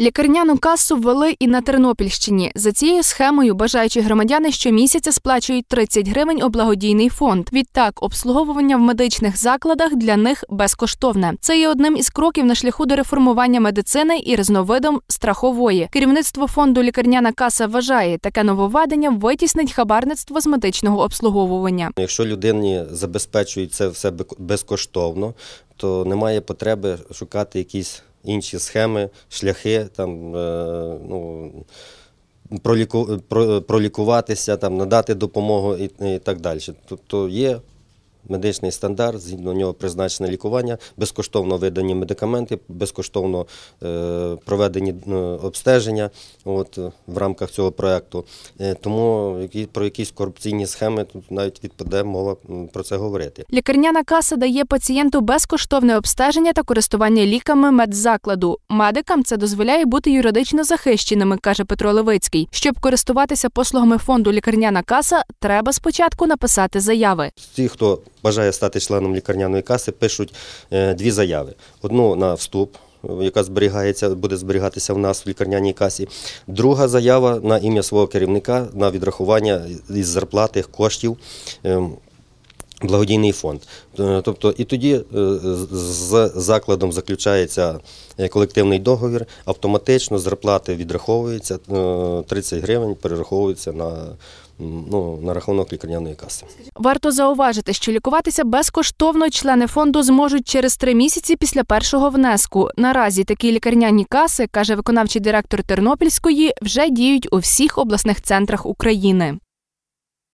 Лікарняну касу ввели і на Тернопільщині. За цією схемою бажаючі громадяни щомісяця сплачують 30 гривень у благодійний фонд. Відтак, обслуговування в медичних закладах для них безкоштовне. Це є одним із кроків на шляху до реформування медицини і різновидом страхової. Керівництво фонду Лікарняна каса вважає, таке нововведення витіснить хабарництво з медичного обслуговування. Якщо людині забезпечують це все безкоштовно, то немає потреби шукати якісь інші схеми, шляхи там. е, Ну, проліку, про- пролікуватися, там, надати допомогу і, і так далі. Тобто є медичний стандарт, згідно нього призначене лікування, безкоштовно видані медикаменти, безкоштовно е, проведені е, обстеження от, в рамках цього проєкту. Е, тому про якісь корупційні схеми тут навіть відпаде мова про це говорити. Лікарняна каса дає пацієнту безкоштовне обстеження та користування ліками медзакладу. Медикам це дозволяє бути юридично захищеними, каже Петро Левицький. Щоб користуватися послугами фонду Лікарняна каса, треба спочатку написати заяви. Ті, хто бажає стати членом лікарняної каси, пишуть е, дві заяви: одну на вступ. Яка зберігається, буде зберігатися в нас в лікарняній касі. Друга заява на ім'я свого керівника на відрахування із зарплати коштів ем, благодійний фонд. Е, Тобто, і тоді е, з- закладом заключається е, колективний договір, автоматично зарплати відраховуються, е, 30 гривень перераховуються на, ну, на рахунок лікарняної каси. Варто зауважити, що лікуватися безкоштовно члени фонду зможуть через три місяці після першого внеску. Наразі такі лікарняні каси, каже виконавчий директор Тернопільської, вже діють у всіх обласних центрах України.